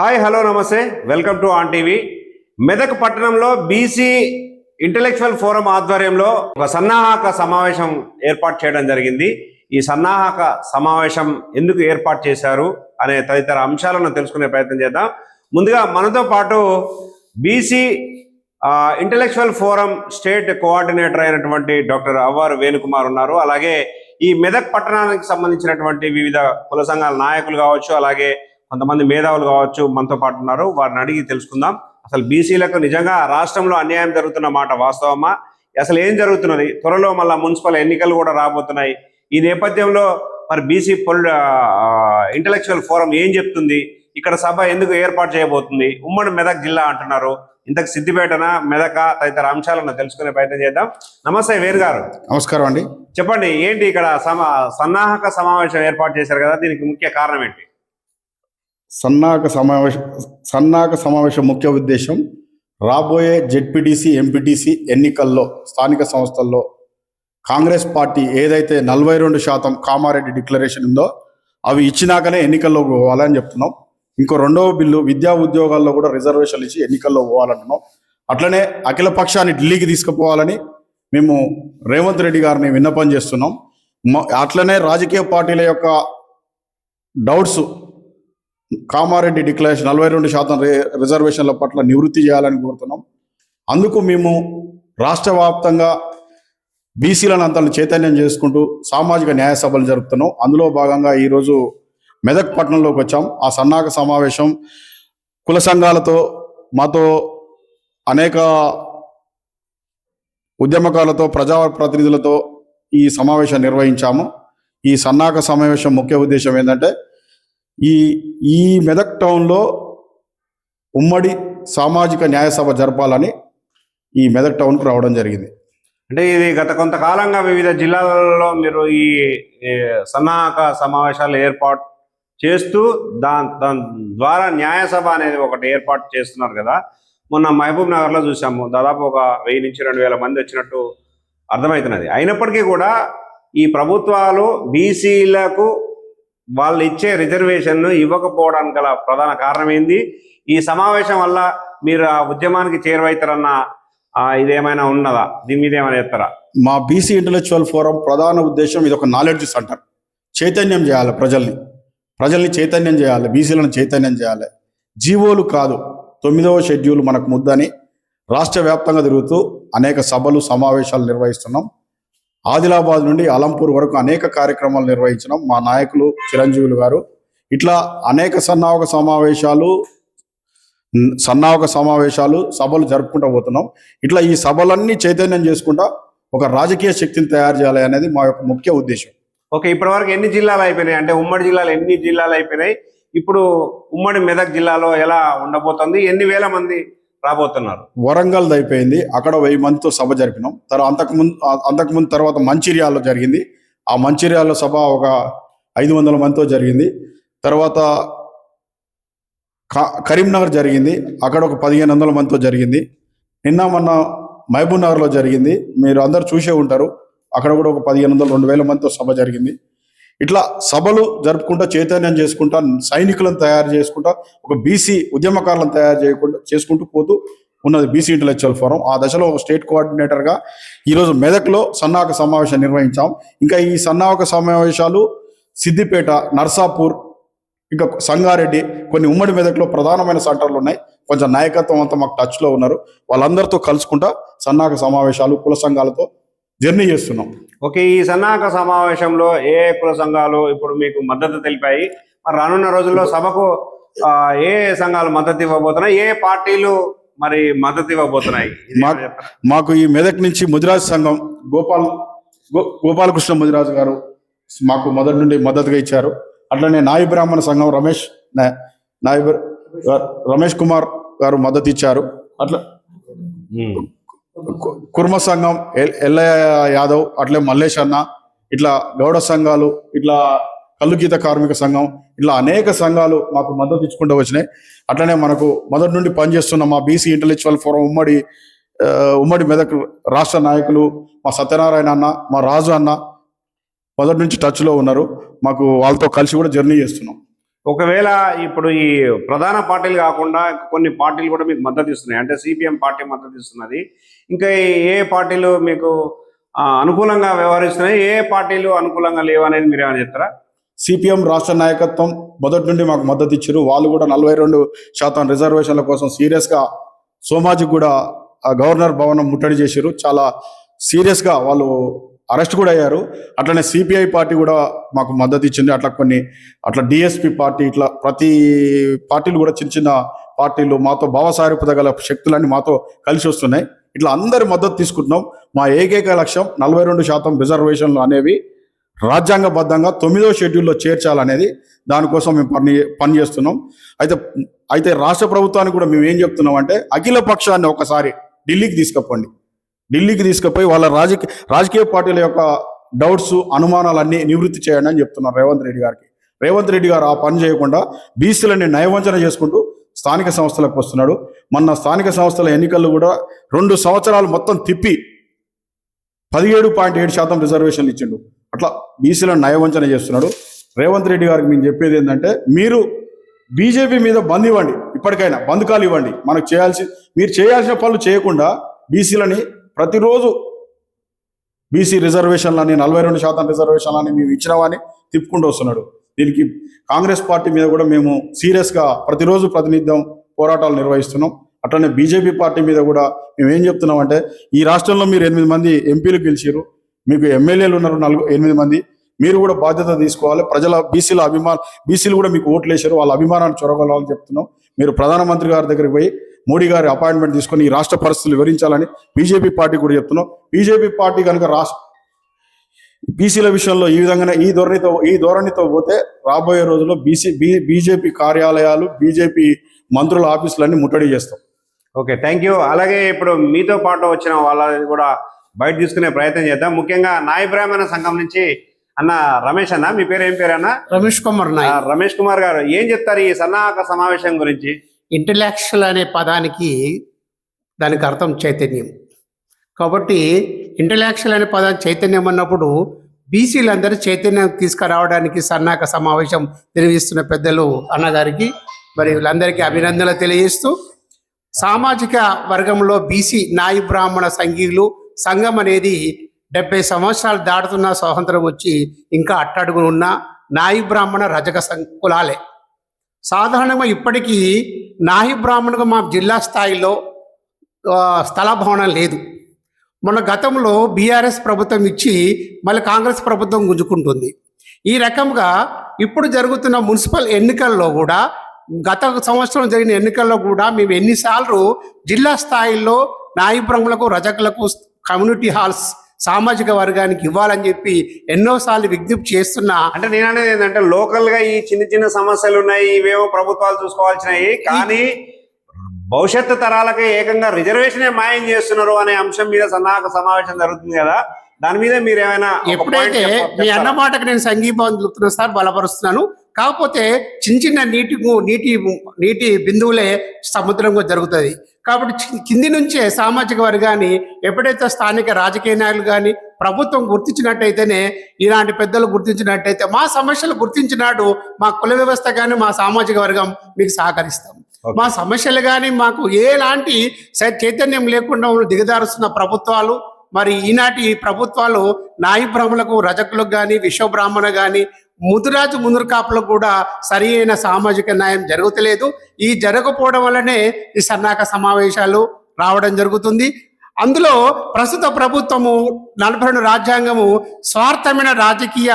Hi hello నమస్తే. Welcome to on TV. Medak పట్టణంలో BC intellectual forum ఆధ్వర్యంలో ఒక సన్నాహక సమావేశం ఏర్పాటు చేయడం జరిగింది. ఈ సన్నాహక సమావేశం ఎందుకు ఏర్పాటు చేశారు అనే తదితర అంశాలను తెలుసుకునే ప్రయత్నం చేద్దాం. ముందుగా మనతో పాటు BC intellectual forum state coordinator అయినటువంటి డాక్టర్ అవ్వారు వేణుకుమార్ ఉన్నారు. అలాగే ఈ మెదక్ పట్టణానికి సంబంధించినటువంటి వివిధ కుల సంఘాల నాయకులు కావచ్చు అలాగే కొంతమంది మేధావులు కావచ్చు మనతో పాటు ఉన్నారు. వారిని అడిగి తెలుసుకుందాం. అసలు బీసీలకు నిజంగా రాష్ట్రంలో అన్యాయం జరుగుతున్న మాట వాస్తవమా? అసలు ఏం జరుగుతున్నది? త్వరలో మళ్ళా మున్సిపల్ ఎన్నికలు కూడా రాబోతున్నాయి. ఈ నేపథ్యంలో మరి బీసీ పొలి ఇంటలెక్చువల్ ఫోరం ఏం చెప్తుంది? ఇక్కడ సభ ఎందుకు ఏర్పాటు చేయబోతుంది? ఉమ్మడి మెదక్ జిల్లా అంటున్నారు. ఇంతకు సిద్దిపేటన మెదక తదితర అంశాలను తెలుసుకునే ప్రయత్నం చేద్దాం. నమస్తే వేరు గారు. నమస్కారం అండి. చెప్పండి ఏంటి ఇక్కడ సమా సన్నాహక సమావేశం ఏర్పాటు చేశారు కదా? దీనికి ముఖ్య కారణం ఏంటి? సన్నాహక సమావేశం సన్నాహక సమావేశం ముఖ్య ఉద్దేశం రాబోయే జెడ్పీటీసీ ఎంపీటీసీ ఎన్నికల్లో స్థానిక సంస్థల్లో కాంగ్రెస్ పార్టీ ఏదైతే నలభై రెండు శాతం కామారెడ్డి డిక్లరేషన్ ఉందో అవి ఇచ్చినాకనే ఎన్నికల్లో పోవాలని చెప్తున్నాం. ఇంకో రెండవ బిల్లు విద్యా ఉద్యోగాల్లో కూడా రిజర్వేషన్లు ఇచ్చి ఎన్నికల్లో పోవాలంటున్నాం. అట్లనే అఖిల పక్షాన్ని ఢిల్లీకి తీసుకుపోవాలని మేము రేవంత్ రెడ్డి గారిని విన్నపం చేస్తున్నాం. అట్లనే రాజకీయ పార్టీల యొక్క డౌట్స్ కామారెడ్డి డిక్లరేషన్ నలభై రెండు శాతం రి- రిజర్వేషన్ల పట్ల నివృత్తి చేయాలని కోరుతున్నాం. అందుకు మేము రాష్ట్ర వ్యాప్తంగా బీసీలను అంతను చైతన్యం చేసుకుంటూ సామాజిక న్యాయ సభలు జరుపుతున్నాం. అందులో భాగంగా ఈరోజు మెదక్ పట్టణంలోకి వచ్చాం. ఆ సన్నాహక సమావేశం కుల సంఘాలతో మాతో అనేక ఉద్యమకాలతో ప్రజాప్రతినిధులతో ఈ సమావేశం నిర్వహించాము. ఈ సన్నాహక సమావేశం ముఖ్య ఉద్దేశం ఏంటంటే ఈ ఈ మెదక్ టౌన్లో ఉమ్మడి సామాజిక న్యాయ సభ జరపాలని ఈ మెదక్ టౌన్కి రావడం జరిగింది. అంటే ఇది గత కొంతకాలంగా వివిధ జిల్లాలలో మీరు ఈ సన్నాహక సమావేశాలు ఏర్పాటు చేస్తూ దాని దాని ద్వారా న్యాయ సభ అనేది ఒకటి ఏర్పాటు చేస్తున్నారు కదా. మొన్న మహబూబ్ నగర్లో చూసాము. దాదాపు ఒక వెయ్యి నుంచి రెండు వేల మంది వచ్చినట్టు అర్థమవుతున్నది. అయినప్పటికీ కూడా ఈ ప్రభుత్వాలు బీసీలకు వాళ్ళు ఇచ్చే రిజర్వేషన్ను ఇవ్వకపోవడానికి గల ప్రధాన కారణం ఏంది? ఈ సమావేశం వల్ల మీరు ఆ ఉద్యమానికి చేరువైతారన్న ఇదేమైనా ఉన్నదా? దీని మీద ఏమైనా చెప్తారా? మా బీసీ ఇంటలెక్చువల్ ఫోరం ప్రధాన ఉద్దేశం ఇది ఒక నాలెడ్జ్ సెంటర్ చైతన్యం చేయాలి ప్రజల్ని. ప్రజల్ని చైతన్యం చేయాలి. బీసీలను చైతన్యం చేయాలి. జీవోలు కాదు. తొమ్మిదవ షెడ్యూల్ మనకు ముద్దని రాష్ట్ర వ్యాప్తంగా తిరుగుతూ అనేక సభలు సమావేశాలు నిర్వహిస్తున్నాం. ఆదిలాబాద్ నుండి అలంపూర్ వరకు అనేక కార్యక్రమాలు నిర్వహించడం మా నాయకులు చిరంజీవులు గారు. ఇట్లా అనేక సన్నాహక సమావేశాలు సన్నాహక సమావేశాలు సభలు జరుపుకుంటూ పోతున్నాం. ఇట్లా ఈ సభలన్నీ చైతన్యం చేసుకుంటా ఒక రాజకీయ శక్తిని తయారు చేయాలి అనేది మా యొక్క ముఖ్య ఉద్దేశం. ఓకే ఇప్పటి వరకు ఎన్ని జిల్లాలు అయిపోయినాయి? అంటే ఉమ్మడి జిల్లాలు ఎన్ని జిల్లాలు అయిపోయినాయి? ఇప్పుడు ఉమ్మడి మెదక్ జిల్లాలో ఎలా ఉండబోతుంది? ఎన్ని వేల మంది రాబోతున్నారు. వరంగల్ అయిపోయింది. అక్కడ వెయ్యి మందితో సభ జరిపినాం. తర్వాత అంతకుముందు అంతకుముందు తర్వాత మంచిర్యాలలో జరిగింది. ఆ మంచిర్యాల సభ ఒక ఐదు వందల మందితో జరిగింది. తర్వాత క- కరీంనగర్ జరిగింది. అక్కడ ఒక పదిహేను వందల మందితో జరిగింది. నిన్న మొన్న మహబూబ్ నగర్లో జరిగింది. మీరు అందరు చూసే ఉంటారు. అక్కడ కూడా ఒక పదిహేను వందల రెండు వేల మందితో సభ జరిగింది. ఇట్లా సభలు జరుపుకుంటా చైతన్యం చేసుకుంటా సైనికులను తయారు చేసుకుంటా ఒక బీసీ ఉద్యమకారులను తయారు చేయకుండా చేసుకుంటూ పోతూ ఉన్నది బీసీ ఇంటలెక్చువల్ ఫోరం ఆ దశలో ఒక స్టేట్ కోఆర్డినేటర్గా ఈరోజు మెదక్లో సన్నాహక సమావేశం నిర్వహించాం. ఇంకా ఈ సన్నాహక సమావేశాలు సిద్దిపేట నర్సాపూర్ ఇంకా సంగారెడ్డి కొన్ని ఉమ్మడి మెదక్లో ప్రధానమైన సెంటర్లు ఉన్నాయి. కొంచెం నాయకత్వం అంతా మాకు టచ్లో ఉన్నారు. వాళ్ళందరితో కలుసుకుంటా సన్నాహక సమావేశాలు కుల సంఘాలతో జర్నీ చేస్తున్నాం. ఓకే ఈ సన్నాహక సమావేశంలో ఏ కుల సంఘాలు ఇప్పుడు మీకు మద్దతు తెలిపాయి? మరి రానున్న రోజుల్లో సభకు ఏ సంఘాలు మద్దతు ఇవ్వబోతున్నాయి? ఏ పార్టీలు మరి మద్దతు ఇవ్వబోతున్నాయి? మాకు ఈ మెదక్ నుంచి ముదిరాజ్ సంఘం గోపాల్ గో- గోపాలకృష్ణ ముదిరాజు గారు మాకు మొదటి నుండి మద్దతుగా ఇచ్చారు. అట్లనే నాయి బ్రాహ్మణ సంఘం రమేష్ నాయి రమేష్ కుమార్ గారు మద్దతు ఇచ్చారు. అట్లా. కుర్మ సంఘం ఎల్- ఎల్లయ్య యాదవ్ అట్లే మల్లేష్ అన్న ఇట్లా గౌడ సంఘాలు ఇట్లా కల్లుగీత కార్మిక సంఘం ఇట్లా అనేక సంఘాలు మాకు మద్దతు ఇచ్చుకుంటూ వచ్చినాయి. అట్లనే మనకు మొదటి నుండి పనిచేస్తున్న మా బీసీ ఇంటలెక్చువల్ ఫోరం ఉమ్మడి ఉమ్మడి మెదక్ రాష్ట్ర నాయకులు మా సత్యనారాయణ అన్న మా రాజు అన్న మొదటి నుంచి టచ్లో ఉన్నారు. మాకు వాళ్ళతో కలిసి కూడా జర్నీ చేస్తున్నాం. ఒకవేళ ఇప్పుడు ఈ ప్రధాన పార్టీలు కాకుండా కొన్ని పార్టీలు కూడా మీకు మద్దతు ఇస్తున్నాయి. అంటే సిపిఎం పార్టీ మద్దతు ఇస్తున్నది. ఇంకా ఏ పార్టీలు మీకు అనుకూలంగా వ్యవహరిస్తున్నాయి ఏ పార్టీలు అనుకూలంగా లేవు అనేది మీరు ఏమైనా చెప్తారా? సిపిఎం రాష్ట్ర నాయకత్వం మొదటి నుండి మాకు మద్దతు ఇచ్చారు. వాళ్ళు కూడా నలభై రెండు శాతం రిజర్వేషన్ల కోసం సీరియస్గా సోమాజి కూడా గవర్నర్ భవనం ముట్టడి చేశారు. చాలా సీరియస్గా వాళ్ళు అరెస్ట్ కూడా అయ్యారు. అట్లనే సిపిఐ పార్టీ కూడా మాకు మద్దతు ఇచ్చింది. అట్లా కొన్ని అట్లా డిఎస్పి పార్టీ ఇట్లా ప్రతి పార్టీలు కూడా చిన్న చిన్న పార్టీలు మాతో భావసారూపత గల శక్తులన్నీ మాతో కలిసి వస్తున్నాయి. ఇట్లా అందరి మద్దతు తీసుకుంటున్నాం. మా ఏకైక లక్ష్యం నలభై రెండు శాతం రిజర్వేషన్లు అనేవి రాజ్యాంగబద్ధంగా తొమ్మిదో షెడ్యూల్లో చేర్చాలనేది. దానికోసం మేము పని పని చేస్తున్నాం. అయితే అయితే రాష్ట్ర ప్రభుత్వానికి కూడా మేము ఏం చెప్తున్నాం అంటే అఖిల పక్షాన్ని ఒకసారి ఢిల్లీకి తీసుకుపోండి. ఢిల్లీకి తీసుకుపోయి వాళ్ళ రాజకీయ రాజకీయ పార్టీల యొక్క డౌట్స్ అనుమానాలన్నీ నివృత్తి చేయండి అని చెప్తున్నారు రేవంత్ రెడ్డి గారికి. రేవంత్ రెడ్డి గారు ఆ పని చేయకుండా బీసీలని నయవంచన చేసుకుంటూ స్థానిక సంస్థలకు వస్తున్నాడు. మొన్న స్థానిక సంస్థల ఎన్నికల్లో కూడా రెండు సంవత్సరాలు మొత్తం తిప్పి పదిహేడు పాయింట్ ఏడు శాతం రిజర్వేషన్లు ఇచ్చిండు. అట్లా బీసీలను నయవంచన చేస్తున్నాడు. రేవంత్ రెడ్డి గారికి మేము చెప్పేది ఏంటంటే మీరు బీజేపీ మీద బంద్ ఇవ్వండి. ఇప్పటికైనా బంధకాలు ఇవ్వండి. మనకు చేయాల్సి మీరు చేయాల్సిన పనులు చేయకుండా బీసీలని ప్రతిరోజు బీసీ రిజర్వేషన్లని నలభై రెండు శాతం రిజర్వేషన్లని మేము ఇచ్చినామని తిప్పుకుంటూ వస్తున్నాడు. దీనికి కాంగ్రెస్ పార్టీ మీద కూడా మేము సీరియస్గా ప్రతిరోజు ప్రతినిధ్యం పోరాటాలు నిర్వహిస్తున్నాం. అట్లనే బీజేపీ పార్టీ మీద కూడా మేము ఏం చెప్తున్నాం అంటే ఈ రాష్ట్రంలో మీరు ఎనిమిది మంది ఎంపీలు గెలిచారు మీకు ఎమ్మెల్యేలు ఉన్నారు నలుగు ఎనిమిది మంది మీరు కూడా బాధ్యత తీసుకోవాలి. ప్రజల బీసీల అభిమాన బీసీలు కూడా మీకు ఓట్లు వేశారు వాళ్ళ అభిమానాన్ని చొరగలని చెప్తున్నాం. మీరు ప్రధానమంత్రి గారి దగ్గరికి పోయి మోడీ గారి అపాయింట్మెంట్ తీసుకొని ఈ రాష్ట్ర పరిస్థితులు వివరించాలని బీజేపీ పార్టీ కూడా చెప్తున్నాం. బీజేపీ పార్టీ కనుక రాష్ట్ర బీసీల విషయంలో ఈ విధంగానే ఈ ధోరణితో ఈ ధోరణితో పోతే రాబోయే రోజుల్లో బీసీ బీ బీజేపీ కార్యాలయాలు బీజేపీ మంత్రుల ఆఫీసులన్నీ ముట్టడి చేస్తాం. Okay thank you. అలాగే ఇప్పుడు మీతో పాటు వచ్చిన వాళ్ళని కూడా బయట తీసుకునే ప్రయత్నం చేద్దాం. ముఖ్యంగా నాయ బ్రాహ్మణ సంఘం నుంచి అన్న రమేష్ అన్న మీ పేరు ఏం పేరు అన్న? రమేష్ కుమార్ రమేష్ కుమార్ గారు ఏం చెప్తారు ఈ సన్నాహక సమావేశం గురించి? ఇంటలెక్చువల్ అనే పదానికి దానికి అర్థం చైతన్యం. కాబట్టి ఇంటలెక్చువల్ అనే పదం చైతన్యం అన్నప్పుడు బీసీలందరూ చైతన్యం తీసుకురావడానికి సన్నాహక సమావేశం నిర్వహిస్తున్న పెద్దలు అన్నగారికి మరి వీళ్ళందరికీ అభినందనలు తెలియజేస్తూ సామాజిక వర్గంలో బీసీ నాయి బ్రాహ్మణ సంఘీయులు సంఘం అనేది డెబ్బై సంవత్సరాలు దాటుతున్న స్వాతంత్రం వచ్చి ఇంకా అట్టడుగులు ఉన్న నాయి బ్రాహ్మణ రజక సం కులాలే సాధారణంగా ఇప్పటికీ నాయి బ్రాహ్మణుగా మా జిల్లా స్థాయిలో స్థల భవనం లేదు. మన గతంలో బీఆర్ఎస్ ప్రభుత్వం ఇచ్చి మళ్ళీ కాంగ్రెస్ ప్రభుత్వం గుంజుకుంటుంది. ఈ రకంగా ఇప్పుడు జరుగుతున్న మున్సిపల్ ఎన్నికల్లో కూడా గత సంవత్సరం జరిగిన ఎన్నికల్లో కూడా మేము ఎన్నిసార్లు జిల్లా స్థాయిలో నాయబ్రహ్మలకు రజకులకు కమ్యూనిటీ హాల్స్ సామాజిక వర్గానికి ఇవ్వాలని చెప్పి ఎన్నోసార్లు విజ్ఞప్తి చేస్తున్నా. అంటే నేను అనేది ఏంటంటే లోకల్గా ఈ చిన్న చిన్న సమస్యలు ఉన్నాయి ఇవేమో ప్రభుత్వాలు చూసుకోవాల్సినవి కానీ భవిష్యత్తు తరాలకి ఏకంగా రిజర్వేషనే మాయం చేస్తున్నారు అనే అంశం మీద సన్నాహక సమావేశం జరుగుతుంది కదా దాని మీద మీరు ఏమైనా ఎప్పుడైతే మీ? అన్న మాటకు నేను సంఘీభావం తెలుపుతున్నా సార్ బలపరుస్తున్నాను కాకపోతే చిన్న చిన్న నీటి నీటి నీటి బిందువులే సముద్రంగా జరుగుతుంది కాబట్టి కింది నుంచే సామాజిక వర్గాన్ని ఎప్పుడైతే స్థానిక రాజకీయ నాయకులు కానీ ప్రభుత్వం గుర్తించినట్టయితేనే ఇలాంటి పెద్దలు గుర్తించినట్టయితే మా సమస్యలు గుర్తించినాడు మా కుల వ్యవస్థ కానీ మా సామాజిక వర్గం మీకు సహకరిస్తాం. మా సమస్యలు కానీ మాకు ఎలాంటి చైతన్యం లేకుండా దిగదారుస్తున్న ప్రభుత్వాలు మరి ఈనాటి ప్రభుత్వాలు నాయి బ్రాహ్మణులకు రజకులకు కానీ విశ్వబ్రాహ్మణ కానీ ముదురాజు ముందురు కాపులకు కూడా సరి అయిన సామాజిక న్యాయం జరుగుతలేదు. ఈ జరగకపోవడం వల్లనే ఈ సన్నాహక సమావేశాలు రావడం జరుగుతుంది. అందులో ప్రస్తుత ప్రభుత్వము నలభై రెండు రాజ్యాంగము స్వార్థమైన రాజకీయ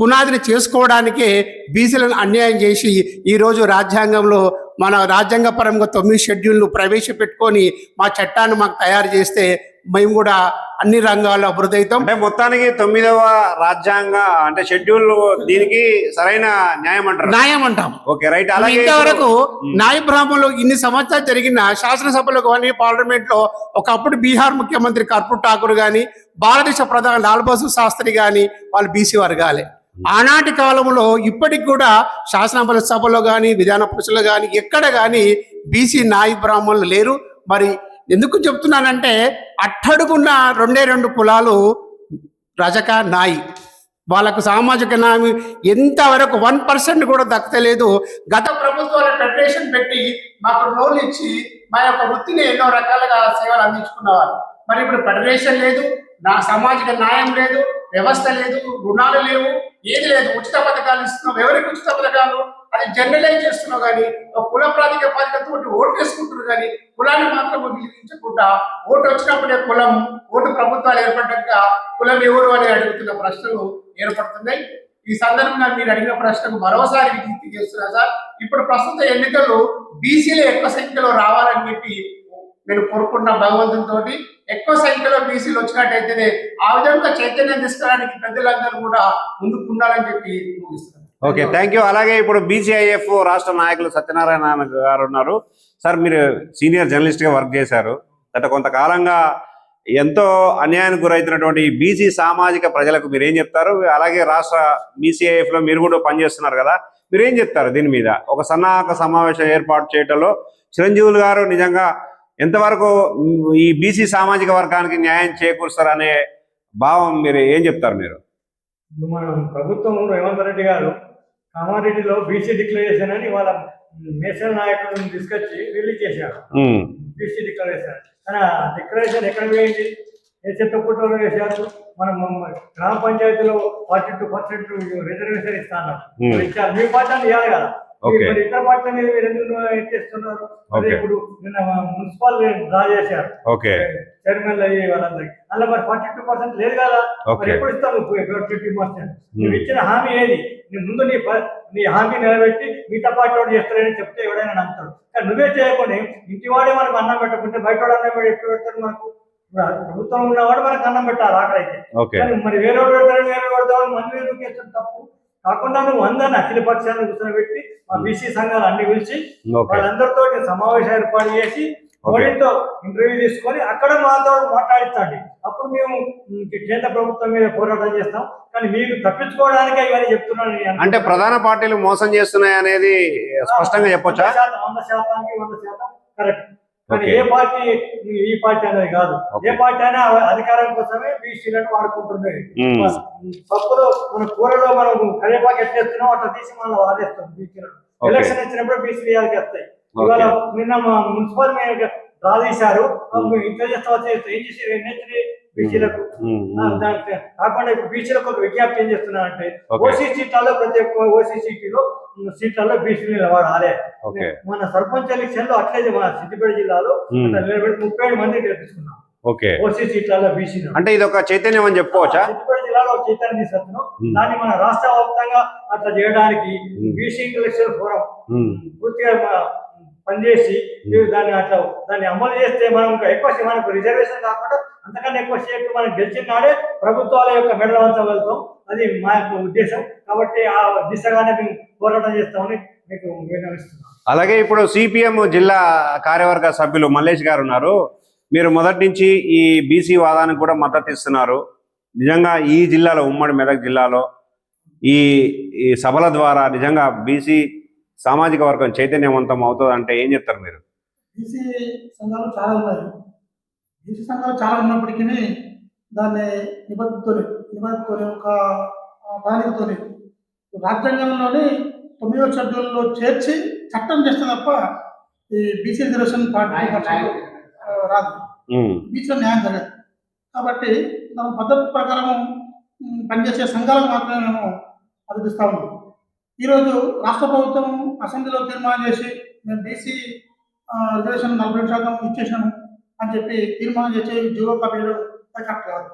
పునాదిని చేసుకోవడానికే బీసీలను అన్యాయం చేసి ఈరోజు రాజ్యాంగంలో మన రాజ్యాంగపరంగా తొమ్మిది షెడ్యూల్ను ప్రవేశపెట్టుకొని మా చట్టాన్ని మాకు తయారు చేస్తే మేము కూడా అన్ని రంగాల్లో అభివృద్ధి అవుతాం. అంటే మొత్తానికి తొమ్మిదవ రాజ్యాంగ అంటే షెడ్యూల్ దీనికి సరైన న్యాయం అంటారు. న్యాయం అంటాం. Okay right. అలాగే ఇంతవరకు ఇప్పుడు- నాయ బ్రాహ్మణులు ఇన్ని సంవత్సరాలు జరిగిన శాసనసభలో కానీ పార్లమెంట్లో ఒకప్పుడు బీహార్ ముఖ్యమంత్రి కర్పూర్ ఠాకూర్ గాని భారతదేశ ప్రధాని లాల్ బహదూర్ శాస్త్రి గాని వాళ్ళు బీసీ వర్గాలే. ఆనాటి కాలంలో ఇప్పటికి కూడా శాసన సభలో కానీ విధాన పరిషత్లో కానీ ఎక్కడ కానీ బీసీ నాయి బ్రాహ్మణులు లేరు. మరి ఎందుకు చెప్తున్నానంటే అట్టడుగున్న రెండే రెండు కులాలు రజక నాయి. వాళ్ళకు సామాజిక నామి ఎంతవరకు వన్ పర్సెంట్ కూడా దక్కలేదు గత ప్రభుత్వాల ఫెడరేషన్ పెట్టి మాకు లోన్ ఇచ్చి మా యొక్క వృత్తిని ఎన్నో రకాలుగా సేవలు అందించుకున్నవారు మరి ఇప్పుడు ఫెడరేషన్ లేదు నా సామాజిక న్యాయం లేదు వ్యవస్థ లేదు రుణాలు లేవు ఏది లేదు ఉచిత పథకాలు ఇస్తున్నావు ఎవరికి ఉచిత పథకాలు? అది జనరలైజ్ చేస్తున్నావు కానీ ఒక కుల ప్రాతిపదికతో ఓటు వేసుకుంటున్నారు కానీ కులాన్ని మాత్రం వినియోగించకుండా ఓటు వచ్చినప్పుడే కులం ఓటు ప్రభుత్వాలు ఏర్పడ్డాక కులం ఎవరు అని అడుగుతున్న ప్రశ్నలు ఏర్పడుతున్నాయి. ఈ సందర్భంగా మీరు అడిగిన ప్రశ్నకు మరోసారి విజ్ఞప్తి చేస్తున్నా సార్ ఇప్పుడు ప్రస్తుత ఎన్నికల్లో బీసీలు ఎక్కువ సంఖ్యలో రావాలని చెప్పి మీరు కోరుకుంటున్న భగవంతునితో ఎక్కువ సంఖ్యలో బీసీలు వచ్చినట్టయితేనే ఆ విధంగా చైతన్యం తీసుకోవడానికి పెద్దలందరూ కూడా ముందుకు ఉండాలని చెప్పి ఓకే థ్యాంక్ యూ అలాగే ఇప్పుడు బీసీఐఎఫ్ రాష్ట్ర నాయకులు సత్యనారాయణ గారు ఉన్నారు. సార్ మీరు సీనియర్ జర్నలిస్ట్గా వర్క్ చేశారు. గత కొంతకాలంగా ఎంతో అన్యాయానికి గురవుతున్నటువంటి బీసీ సామాజిక ప్రజలకు మీరు ఏం చెప్తారు? అలాగే రాష్ట్ర బీసీఐఎఫ్లో మీరు కూడా పనిచేస్తున్నారు కదా. మీరు ఏం చెప్తారు దీని మీద? ఒక సన్నాహక సమావేశం ఏర్పాటు చేయడంలో చిరంజీవులు గారు నిజంగా ఎంతవరకు ఈ బీసీ సామాజిక వర్గానికి న్యాయం చేకూరుస్తారు అనే భావం మీరు ఏం చెప్తారు మీరు? మన ప్రభుత్వం రేవంత్ రెడ్డి గారు కామారెడ్డిలో బీసీ డిక్లరేషన్ అని వాళ్ళ నేషనల్ నాయకులను తీసుకొచ్చి రిలీజ్ చేశారు. BC declaration. కానీ ఆ డిక్లరేషన్ ఎక్కడ పోయింది? ఏ చెత్త పుట్టలో వేశారు మనం గ్రామ పంచాయతీలో ఫార్టీ టూ పర్సెంట్ రిజర్వేషన్ ఇస్తాను. ఇచ్చారు. మీ అని ఇవ్వాలి కదా. మరి ఇతర పార్టీల మీద మీరు ఎందుకు ఎత్తేస్తున్నారు మరి. ఇప్పుడు నిన్న మున్సిపల్ డ్రా చేశారు. ఓకే. చైర్మన్ అయ్యి వాళ్ళందరికి. అలా మరి ఫార్టీ టూ పర్సెంట్ లేదు కదా? మరి ఎప్పుడు ఇస్తావు ఫిఫ్టీ పర్సెంట్? నువ్వు ఇచ్చిన హామీ ఏది? నువ్వు ముందు నీ ప- నీ హామీ నిలబెట్టి మిగతా పార్టీ వాడు చేస్తారని చెప్తే ఎవడైనా నమ్ముతాడు కానీ నువ్వే చేయకుండా ఇంటి వాడే మనకు అన్నం పెట్టకుంటే బయట వాడు అన్నం ఎప్పుడు పెడతాడు మనకు ప్రభుత్వం ఉన్నవాడు మనకు అన్నం పెట్టాలి ఆకలి అయితే మరి వేరే పెడతాడు వేరే పెడతాడు మంది తప్పు? కాకుండా నువ్వు అందరిని అఖిల పక్షాలను కూర్చోబెట్టి మా బీసీ సంఘాలు అన్ని పిలిచి వాళ్ళందరితో సమావేశం ఏర్పాటు చేసి మోడీతో ఇంటర్వ్యూ తీసుకొని అక్కడ మాతో మాట్లాడించండి అప్పుడు మేము కేంద్ర ప్రభుత్వం మీద పోరాటం చేస్తాం. కానీ మీకు తప్పించుకోవడానికే ఇవన్నీ చెప్తున్నాను. అంటే ప్రధాన పార్టీలు మోసం చేస్తున్నాయి అనేది స్పష్టంగా చెప్పొచ్చా? వంద శాతానికి వంద శాతం కరెక్ట్ కానీ. ఏ పార్టీ ఈ పార్టీ అనేది కాదు. ఏ పార్టీ అయినా అధికారం కోసమే బీసీలను వాడుకుంటుంది. ఉమ్, పప్పులో మన కూరలో మనం కరివేపాకు ఎట్టేస్తున్నాం అట్లా తీసి మనం వాడేస్తాం బీసీలను. ఎలక్షన్ వచ్చినప్పుడు బీసీ యాదకి వస్తాయి. ఇవాళ నిన్న మా మున్సిపల్ మేయర్ తీశారు ఇంత చేస్తా ఏం చేసి ఎన్హెచ్డి బీసీలకు కాకుండా ఇప్పుడు బీసీలకు ఒక విజ్ఞప్తి ఏం చేస్తున్నారంటే ఓకే. ఓసీ సీట్లలో ప్రతి ఒక్క ఓసీ సీట్లో సీట్లలో బీసీలు ఓకే. మన సర్పంచ్ ఎలక్షన్లో అట్లే మన సిద్దిపేట జిల్లాలో ముప్పై ఏడు మంది గెలిపించుకున్నాం. ఓకే. ఓసీ సీట్లలో బీసీలు. అంటే ఇది ఒక చైతన్యం అని చెప్పుకోవచ్చా? సిద్దిపేట జిల్లాలో చైతన్యం తీసుకొస్తున్నాం. ఉమ్, దాన్ని మన రాష్ట్ర వ్యాప్తంగా అట్లా చేయడానికి బీసీ ఇంటలెక్చువల్ ఫోరం పూర్తిగా పనిచేసి దాన్ని అట్లా దాన్ని అమలు చేస్తే మనం ఇంకా ఎక్కువ మనకు రిజర్వేషన్ కాకుండా అంతకన్నా ఎక్కువ సేపు మనం గెలిచిన నాడే ప్రభుత్వాల యొక్క మెడల వంచ వెళ్తాం. అది మా యొక్క ఉద్దేశం. కాబట్టి ఆ దిశగానే మేము పోరాటం చేస్తామని మీకు విన్నవిస్తున్నాం. అలాగే ఇప్పుడు సిపిఎం జిల్లా కార్యవర్గ సభ్యులు మల్లేష్ గారు ఉన్నారు. మీరు మొదటి నుంచి ఈ బీసీ వాదానికి కూడా మద్దతు ఇస్తున్నారు. నిజంగా ఈ జిల్లాలో ఉమ్మడి మెదక్ జిల్లాలో ఈ ఈ సభల ద్వారా నిజంగా బీసీ సామాజిక వర్గం చైతన్యవంతం అవుతుంది అంటే ఏం చెప్తారు మీరు? బీసీ సంఘాలు చాలా ఉన్నాయి. బీసీ సంఘాలు చాలా ఉన్నప్పటికీ దాన్ని నిబద్ధతతో నిబద్ధతతో ఒక ప్రణాళికతో రాజ్యాంగంలోని తొమ్మిదవ షెడ్యూల్లో చేర్చి చట్టం చేస్తే తప్ప ఈ బీసీ రిజర్వేషన్ పార్టీ రాదు. ఉమ్, బీచ్లో న్యాయం జరగదు. కాబట్టి దాని పద్ధతి ప్రకారం పనిచేసే సంఘాలకు మాత్రమే మేము మద్దతిస్తా ఉన్నాం. ఈరోజు రాష్ట్ర ప్రభుత్వం అసెంబ్లీలో తీర్మానం చేసి మేము బీసీ రిజర్వేషన్ నలభై శాతం ఇచ్చేసినాము. అని చెప్పి తీర్మానం చేసి జీవో కాపీలు కరెక్ట్ కాదు.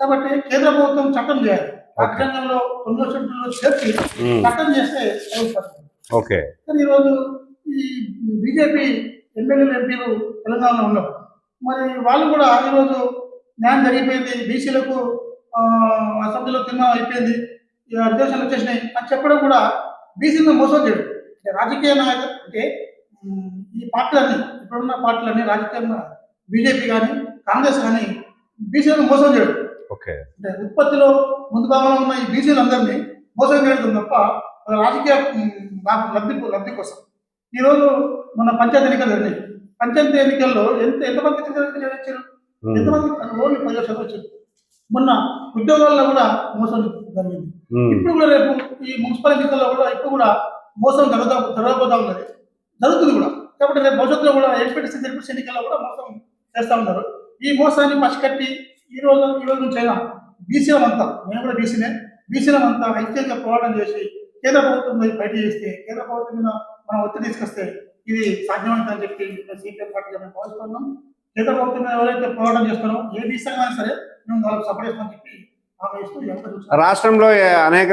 కాబట్టి కేంద్ర ప్రభుత్వం చట్టం చేయాలి. రాజ్యాంగంలో తొమ్మిదో షెడ్యూల్లో చేర్చి చట్టం చేస్తే ఓకే. కానీ ఈరోజు ఈ బీజేపీ ఎమ్మెల్యేలు ఎంపీలు తెలంగాణలో ఉన్నారు. మరి వాళ్ళు కూడా ఈరోజు న్యాయం జరిగిపోయింది. బీసీలకు అసెంబ్లీలో తీర్మానం అయిపోయింది. రిజర్వేషన్లు వచ్చేసినాయి. అని చెప్పడం కూడా బీసీలను మోసం చేయడం. రాజకీయ నాయకులు అంటే ఈ పార్టీలన్నీ ఇప్పుడున్న పార్టీలన్నీ రాజకీయంగా బీజేపీ కానీ కాంగ్రెస్ కానీ బీసీలను మోసం చేయడం. ఓకే. అంటే ఉత్పత్తిలో ముందు భాగంలో ఉన్న ఈ బీసీలందరినీ మోసం చేయడం తప్ప రాజకీయ లబ్ధి లబ్ధి కోసం. ఈరోజు మన పంచాయతీ ఎన్నికలు జరిగినాయి. పంచాయతీ ఎన్నికల్లో ఎంత ఎంతమంది ఉమ్, ఎంతమంది ఓన్లీ పదిహేను శాతం వచ్చారు? మొన్న ఉద్యోగాల్లో కూడా మోసం జరిగింది. ఇప్పుడు కూడా రేపు ఈ మున్సిపల్ ఎన్నికల్లో కూడా ఇప్పుడు కూడా మోసం జరుగుతా జరగబోతా ఉన్నది. జరుగుతుంది కూడా. కాబట్టి రేపు భవిష్యత్తులో కూడా ఎంపీటీసీ జడ్పీటీసీ ఎన్నికల్లో కూడా మోసం చేస్తూ ఉన్నారు. ఈ మోసాన్ని పసికట్టి ఈ రోజు ఈ రోజు నుంచి అయినా బీసీలం అంతా నేను కూడా బీసీనే బీసీలం అంతా ఐక్యంగా పోరాటం చేసి కేంద్ర ప్రభుత్వం మీద బయట చేస్తే కేంద్ర ప్రభుత్వం మీద మనం ఒత్తిడి తీసుకొస్తే ఇది సాధ్యమవుతుందని చెప్పి సిపిఎం పార్టీగా మేము భావిస్తున్నాం. కేంద్ర ప్రభుత్వం మీద ఎవరైతే పోరాటం చేస్తారో ఏ బీసీగా సరే మేము వాళ్ళకి సపోర్ట్ చేస్తామని చెప్పి రాష్ట్రంలో అనేక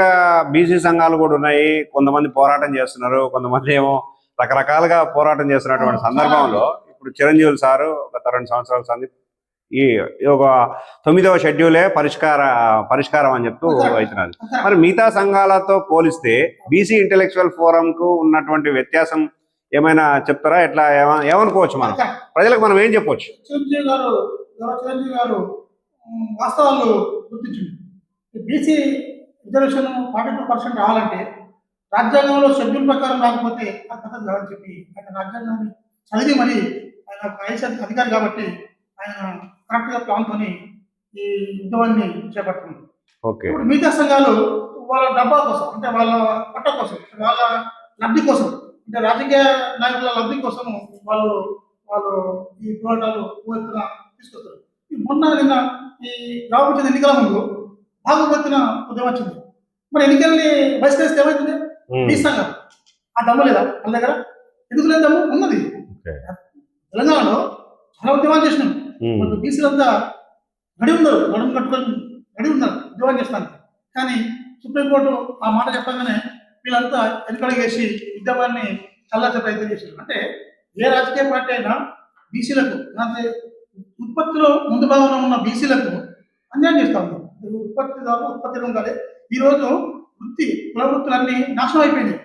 బీసీ సంఘాలు కూడా ఉన్నాయి. కొంతమంది పోరాటం చేస్తున్నారు కొంతమంది ఏమో రకరకాలుగా పోరాటం చేస్తున్నటువంటి సందర్భంలో ఇప్పుడు చిరంజీవులు సారు గత రెండు సంవత్సరాల సంది ఈ ఒక తొమ్మిదవ షెడ్యూలే పరిష్కార పరిష్కారం అని చెప్తూ అవుతున్నది మరి మిగతా సంఘాలతో పోలిస్తే బీసీ ఇంటెలెక్చువల్ ఫోరం కు ఉన్నటువంటి వ్యత్యాసం ఏమైనా చెప్తారా? ఎట్లా ఏమ- ఏమనుకోవచ్చు మనం? ప్రజలకు మనం ఏం చెప్పొచ్చు? చిరంజీవి గారు ఎవరో చిరంజీవి గారు ఉమ్, వాస్తవాలు గుర్తించింది BC reservation forty two percent రావాలంటే రాజ్యాంగంలో షెడ్యూల్ ప్రకారం రాకపోతే అది కాదని చెప్పి ఆయన రాజ్యాంగాన్ని చదివి మరి ఆయన ఐఎస్ అధికారి కాబట్టి ఆయన కరెక్ట్గా ప్లాన్తోని ఈ ఉద్యమాన్ని ఓకే. ఇప్పుడు మిగతా సంఘాలు వాళ్ళ డబ్బా కోసం అంటే వాళ్ళ పట్ట కోసం వాళ్ళ లబ్ధి కోసం అంటే రాజకీయ నాయకుల లబ్ధి కోసం వాళ్ళు వాళ్ళు ఈ పోరాటాలు ఎత్తున తీసుకొస్తారు. ఈ మొన్న నిన్న ఈ గ్రామ పంచాయతీ ఎన్నికల ముందు భాగవతిన ఉద్యమం వచ్చింది. మరి ఎన్నికల్ని బహిష్కరిస్తే ఏమవుతుంది ఉమ్, ఈ సంఘం. ఆ దమ్ము లేదా? వాళ్ళ దగ్గర ఎందుకు లేదు దమ్ము ఉన్నది. తెలంగాణలో చాలా ఉద్యమాలు చేసినాం. బీసీలంతా రెడీ ఉన్నారు నడుము కట్టుకొని రెడీ ఉన్నారు ఉద్యోగం చేస్తాను కానీ సుప్రీంకోర్టు ఆ మాట చెప్పగానే వీళ్ళంతా వెనుకడిగేసి ఉద్యమాన్ని చల్లార్చే ప్రయత్నం చేశారు. అంటే ఏ రాజకీయ పార్టీ అయినా బీసీలకు ఉత్పత్తిలో ముందు భాగంలో ఉన్న బీసీలకు అన్యాయం చేస్తా ఉన్నారు. ఉత్పత్తిదారులు ఉత్పత్తి ఉండాలి. ఈరోజు వృత్తి కుల వృత్తులన్నీ నాశనం అయిపోయినాయి.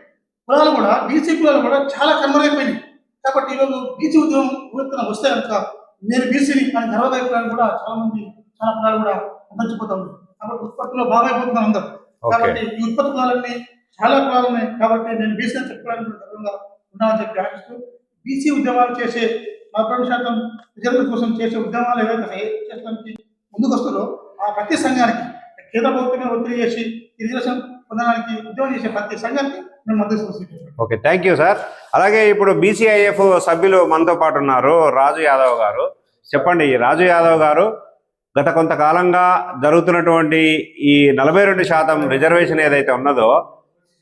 కులాలు కూడా బీసీ కులాలు కూడా చాలా కనుమరైపోయినాయి కాబట్టి ఈరోజు బీసీ ఉద్యమం ఉత్పత్తిన వస్తే కనుక నేను బీసీని అని గర్వదైపోయాను కూడా చాలా మంది చాలా కులాలు కూడా అందించిపోతా కాబట్టి ఉత్పత్తిలో బాగా అయిపోతున్నారు అందరు కాబట్టి ఈ ఉత్పత్తి కులాలన్నీ చాలా కులాలు ఉన్నాయి. కాబట్టి నేను బీసీ అని చెప్పుకోవడానికి గర్వంగా ఉన్నామని చెప్పి ఆశిస్తూ బీసీ ఉద్యమాలు చేసే నలభై శాతం రిజర్వ్ కోసం చేసే ఉద్యమాలు ఏవైతే చేసడానికి ముందుకు వస్తారో ఆ ప్రతి సంఘానికి కేంద్ర ప్రభుత్వమే ఒత్తిడి చేసి రిజర్వేషన్ పొందడానికి ఉద్యమం చేసే ప్రతి సంఘానికి మేము మద్దతు ఓకే థ్యాంక్ యూ సార్. అలాగే ఇప్పుడు బీసీఐఎఫ్ సభ్యులు మనతో పాటు ఉన్నారు రాజు యాదవ్ గారు. చెప్పండి రాజు యాదవ్ గారు గత కొంతకాలంగా జరుగుతున్నటువంటి ఈ నలభై రెండు శాతం రిజర్వేషన్ ఏదైతే ఉన్నదో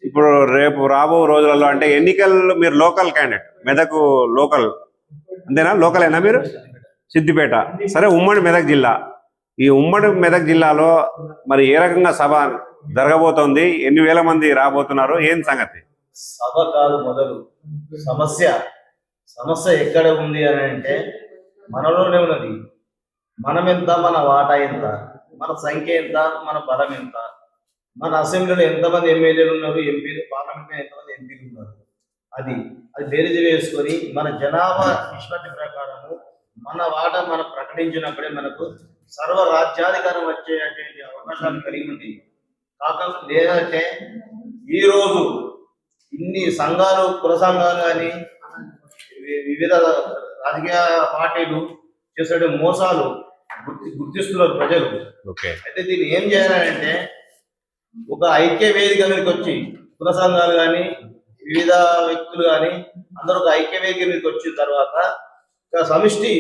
ఇప్పుడు రేపు రాబో రోజులలో అంటే ఎన్నికల్లో మీరు లోకల్ క్యాండిడేట్ మెదక్ లోకల్ అంతేనా? లోకలేనా మీరు? సిద్దిపేట. సరే ఉమ్మడి మెదక్ జిల్లా. ఈ ఉమ్మడి మెదక్ జిల్లాలో మరి ఏ రకంగా సభ జరగబోతోంది? ఎన్ని వేల మంది రాబోతున్నారు? ఏం సంగతి? సభ కాదు మొదలు. సమస్య. సమస్య ఎక్కడ ఉంది అని అంటే మనలోనే ఉన్నది. మనం ఎంత మన వాటా ఎంత? మన సంఖ్య ఎంత? మన బలం ఎంత? మన అసెంబ్లీలో ఎంతమంది ఎమ్మెల్యేలు ఉన్నారు? ఎంపీలు పార్లమెంట్లో ఎంతమంది ఎంపీలు ఉన్నారు? అది అది బేరీజ్ వేసుకొని మన జనాభా నిష్పత్తి ప్రకారము మన వాటా మనం ప్రకటించినప్పుడే మనకు సర్వ రాజ్యాధికారం వచ్చేటువంటి అవకాశాలు కలిగి ఉంది. కాకపోతే లేదంటే ఈ రోజు ఇన్ని సంఘాలు కుల సంఘాలు కానీ వివిధ రాజకీయ పార్టీలు చేసే మోసాలు గుర్తి గుర్తిస్తున్నారు ప్రజలు. ఓకే. అయితే దీన్ని ఏం చేయాలంటే ఒక ఐక్య వేదిక మీదకి వచ్చి కుల సంఘాలు కానీ వివిధ వ్యక్తులు కానీ అందరూ ఒక ఐక్య వేదిక మీదకి వచ్చిన తర్వాత సమిష్టి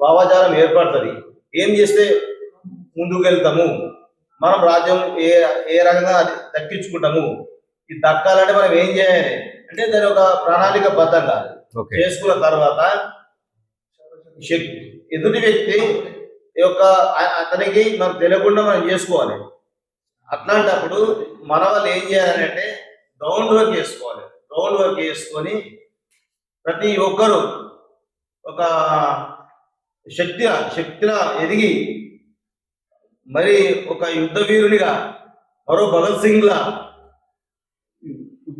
భావజాలం ఏర్పడుతుంది. ఏం చేస్తే ముందుకు వెళ్తాము మనం రాజ్యం ఏ ఏ రకంగా దక్కించుకుంటాము? ఇది దక్కాలంటే మనం ఏం చేయాలి? అంటే దాని ఒక ప్రణాళిక బద్ధంగా ఓకే. చేసుకున్న తర్వాత ఎదుటి వ్యక్తి యొక్క అతనికి మనం తెలియకుండా మనం చేసుకోవాలి. అట్లాంటప్పుడు మన వాళ్ళు ఏం చేయాలంటే గ్రౌండ్ వర్క్ చేసుకోవాలి. గ్రౌండ్ వర్క్ చేసుకొని ప్రతి ఒక్కరు ఒక శక్తి శక్తిన ఎదిగి మరి ఒక యుద్ధ వీరునిగా మరో భగత్ సింగ్ లా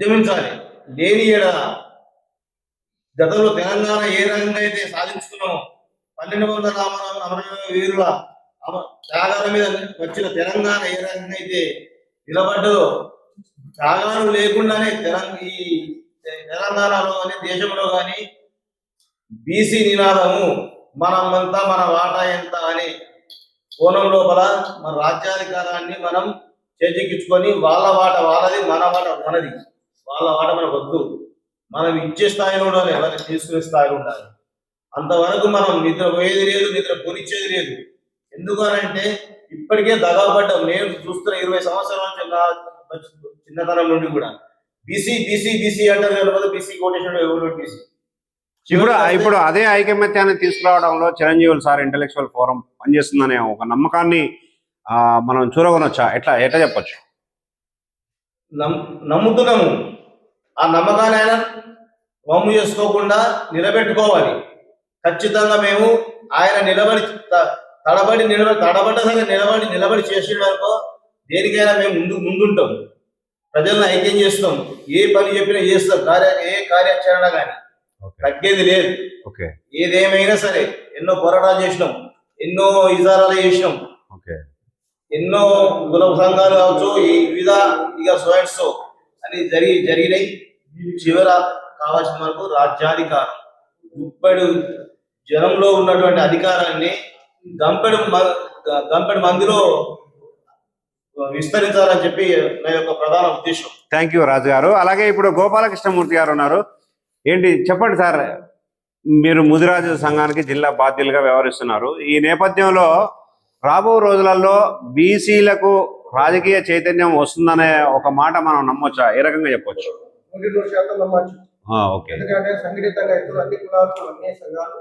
ఉద్యమించాలి. లేని ఎడ గతంలో తెలంగాణ ఏ రకంగా అయితే సాధించుకున్నామో పన్నెండు వందల రామారావు అమరవీర వీరుల అమ- త్యాగాల మీద వచ్చిన తెలంగాణ ఏ రకంగా అయితే నిలబడ్డదో త్యాగాలు లేకుండానే తెలంగాణ ఈ తెలంగాణలో కానీ దేశంలో కానీ బీసీ నినాదము మనమంతా మన వాటా ఎంత అని కోణం లోపల మన రాజ్యాధికారాన్ని మనం చేజిక్కించుకొని వాళ్ళ వాట వాళ్ళది మన వాట మనది. వాళ్ళ వాట మనకు వద్దు. మనం ఇచ్చే స్థాయిలో ఉండాలి ఎవరిని తీసుకునే స్థాయిలో ఉండాలి. అంతవరకు మనం నిద్ర పోయేది లేదు నిద్ర పొనిచ్చేది లేదు. ఎందుకనంటే ఇప్పటికే దగాపడ్డాం నేను చూస్తున్న ఇరవై సంవత్సరాల చిన్నతనం నుండి కూడా. బీసీ బీసీ బీసీ అంటారు లేకపోతే బీసీ కోటేషన్ ఎవరు బీసీ ఇప్పుడు ఇప్పుడు అదే ఐకమత్యాన్ని తీసుకురావడంలో చిరంజీవులు సార్ ఇంటలెక్చువల్ ఫోరం పనిచేస్తుందనే ఒక నమ్మకాన్ని మనం చూరగొనొచ్చా? ఎట్లా ఎట్లా చెప్పొచ్చు? నమ్- నమ్ముతున్నాము. ఆ నమ్మకాన్ని ఆయన వమ్ము చేసుకోకుండా నిలబెట్టుకోవాలి. ఖచ్చితంగా మేము ఆయన నిలబడి తడబడి నిలబడి తడబడ్డ సరే నిలబడి నిలబడి చేసిన అనుకో దేనికైనా మేము ముందు ముందుంటాం. ప్రజలను ఐక్యం చేస్తాం. ఏ పని చెప్పినా చేస్తాం. కార్య ఏ కార్యాచరణ కానీ తగ్గేది లేదు. ఓకే. ఏదేమైనా సరే ఎన్నో పోరాటాలు చేసినాం. ఎన్నో ఇజారాలు చేసినాం. ఓకే. ఎన్నో కుల సంఘాలు కావచ్చు ఈ వివిధ ఇక సో అని జరిగి జరిగినాయి. చివర కావాల్సిన వరకు రాజ్యాధికారం. గుప్పెడు జనంలో ఉన్నటువంటి అధికారాన్ని గంపెడు గంపెడు మందిలో విస్తరించాలని చెప్పి నా యొక్క ప్రధాన ఉద్దేశం. థ్యాంక్ యూ రాజు గారు అలాగే ఇప్పుడు గోపాలకృష్ణమూర్తి గారు ఉన్నారు. ఏంటి చెప్పండి సార్. మీరు ముదిరాజు సంఘానికి జిల్లా బాధ్యులుగా వ్యవహరిస్తున్నారు. ఈ నేపథ్యంలో రాబో రోజులలో బీసీలకు రాజకీయ చైతన్యం వస్తుందనే ఒక మాట మనం నమ్మొచ్చా? ఏ రకంగా చెప్పొచ్చు? నూటి నూరు శాతం నమ్మచ్చు ఓకే. ఎందుకంటే సంఘటితంగా ఇప్పుడు అన్ని కులాలు అన్ని సంఘాలు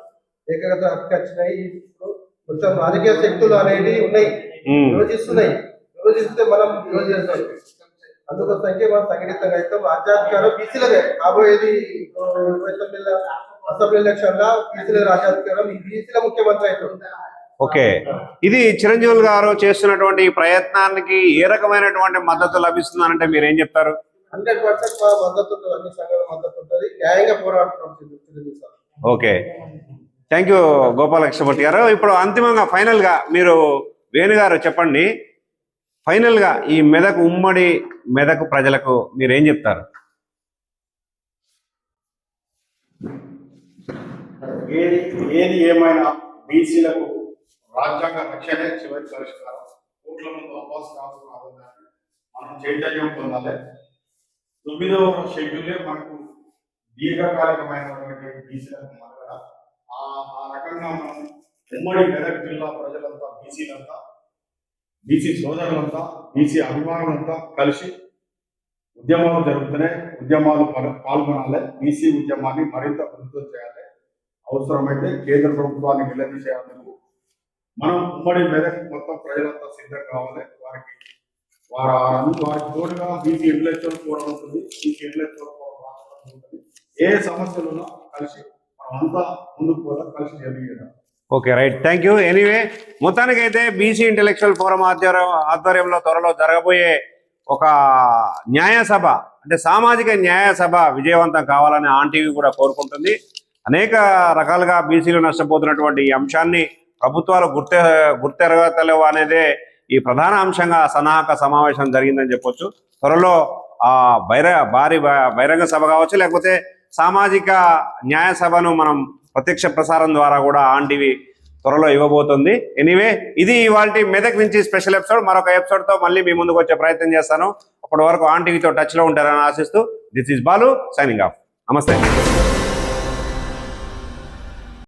ఏకగత హక్కు వచ్చినాయి. ఇప్పుడు మొత్తం రాజకీయ శక్తులు అనేవి ఉన్నాయి. విభజిస్తున్నాయి విభజిస్తే మనం విభజిస్తాం అందుకోసంకే మనం సంఘటితంగా అయితే రాజ్యాధికారం బీసీలదే. కాబోయేది అసెంబ్లీ ఎలక్షన్ లా బీసీల రాజ్యాధికారం బీసీల ముఖ్యమంత్రి అవుతుంది ఓకే. ఇది చిరంజీవులు గారు చేస్తున్నటువంటి ప్రయత్నానికి ఏ రకమైనటువంటి మద్దతు లభిస్తుందనంటే మీరు ఏం చెప్తారు? హండ్రెడ్ పర్సెంట్ మా మద్దతు ఉంటుంది అన్ని సంఘాల మద్దతు ఉంటుంది. న్యాయంగా పోరాడుతున్నాం okay. Thank you Gopalakrishnamurthy garu. ఇప్పుడు అంతిమంగా ఫైనల్గా మీరు వేణు గారు చెప్పండి. ఫైనల్గా ఈ మెదక్ ఉమ్మడి మెదక్ ప్రజలకు మీరు ఏం చెప్తారు? ఏది ఏది ఏమైనా బీసీలకు రాజ్యాంగ రక్షణే చివరి పరిష్కారం. కోట్ల ముందు అబ్బాస్ కాదు. మనం చైతన్యం పొందాలి. తొమ్మిదవ షెడ్యూలే మనకు దీర్ఘకాలికమైనటువంటి బీసీలకు మనుగడ ఆ ఆ రకంగా మనం ఉమ్మడి మెదక్ జిల్లా ప్రజలంతా బీసీలంతా బీసీ సోదరులంతా బీసీ అభిమానులంతా కలిసి ఉద్యమాలు జరుగుతున్నాయి ఉద్యమాలు పాల్గొనాలి. బీసీ ఉద్యమాన్ని మరింత అభివృద్ధి చేయాలి. అవసరమైతే కేంద్ర ప్రభుత్వాన్ని నిలదీసేందుకు మనం ఉమ్మడి మెదక్ మొత్తం ప్రజలంతా సిద్ధం కావాలి. వారికి వారి వారికి తోడుగా బీసీ ఇంటలెక్చువల్ కూడా ఉంటుంది బీసీ ఇంటలెక్చువల్ కూడా ఉంటుంది ఏ సమస్యలున్నా కలిసి మనం అంతా ముందుకు పోదాం కలిసి జరిగేదాం okay right. Thank you anyway మొత్తానికైతే బీసీ ఇంటెలెక్చువల్ ఫోరం ఆధ్వర్యం ఆధ్వర్యంలో త్వరలో జరగబోయే ఒక న్యాయసభ అంటే సామాజిక న్యాయసభ విజయవంతం కావాలని ఆన్ కూడా కోరుకుంటుంది. అనేక రకాలుగా బీసీలు నష్టపోతున్నటువంటి ఈ అంశాన్ని ప్రభుత్వాలు గుర్తె గుర్తెరగతలేవు అనేదే ఈ ప్రధాన అంశంగా సన్నాహక సమావేశం జరిగిందని చెప్పొచ్చు. త్వరలో ఆ బహిర భారీ బహిరంగ సభ కావచ్చు లేకపోతే సామాజిక న్యాయ సభను మనం ప్రత్యక్ష ప్రసారం ద్వారా కూడా ఆన్ టీవీ త్వరలో ఇవ్వబోతుంది. ఎనీవే ఇది ఇవాళ మెదక్ నుంచి స్పెషల్ ఎపిసోడ్. మరొక ఎపిసోడ్తో మళ్ళీ మీ ముందుకు వచ్చే ప్రయత్నం చేస్తాను. అప్పటి వరకు ఆన్ టీవీతో ఉంటారని ఆశిస్తూ this is Balu signing off. నమస్తే.